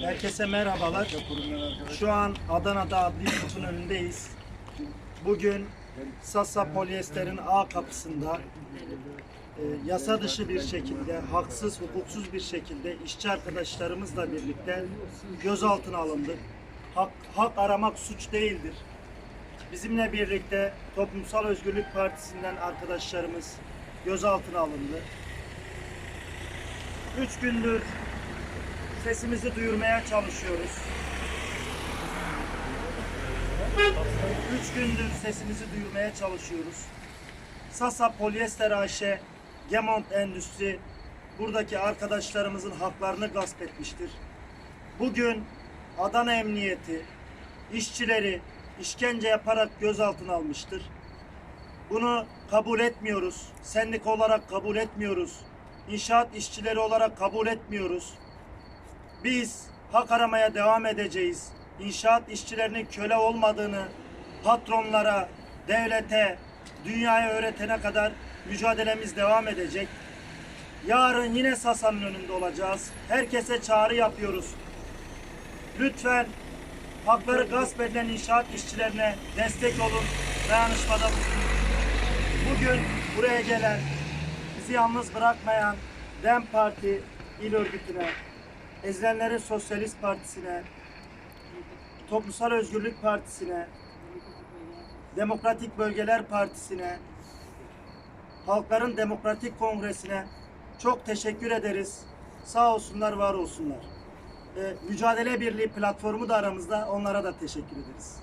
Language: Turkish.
Herkese merhabalar. Şu an Adana'da adli tıpın önündeyiz. Bugün Sasa Polyester'in A kapısında e, yasa dışı bir şekilde, haksız, hukuksuz bir şekilde işçi arkadaşlarımızla birlikte gözaltına alındık. Hak, hak aramak suç değildir. Bizimle birlikte Toplumsal Özgürlük Partisi'nden arkadaşlarımız gözaltına alındı. Üç gündür sesimizi duyurmaya çalışıyoruz. Üç gündür sesimizi duyurmaya çalışıyoruz. Sasa Polyester AŞ, Gemont Endüstri buradaki arkadaşlarımızın haklarını gasp etmiştir. Bugün Adana Emniyeti işçileri işkence yaparak gözaltına almıştır. Bunu kabul etmiyoruz. Sendik olarak kabul etmiyoruz. İnşaat işçileri olarak kabul etmiyoruz. Biz hak aramaya devam edeceğiz. İnşaat işçilerinin köle olmadığını patronlara, devlete, dünyaya öğretene kadar mücadelemiz devam edecek. Yarın yine Sasa'nın önünde olacağız. Herkese çağrı yapıyoruz. Lütfen hakları gasp edilen inşaat işçilerine destek olun, dayanışmada bulunun. Bugün buraya gelen, bizi yalnız bırakmayan DEM Parti il örgütüne, Ezilenlerin Sosyalist Partisi'ne, Toplumsal Özgürlük Partisi'ne, Demokratik Bölgeler Partisi'ne, Halkların Demokratik Kongresi'ne çok teşekkür ederiz. Sağ olsunlar, var olsunlar. Ee, Mücadele Birliği platformu da aramızda. Onlara da teşekkür ederiz.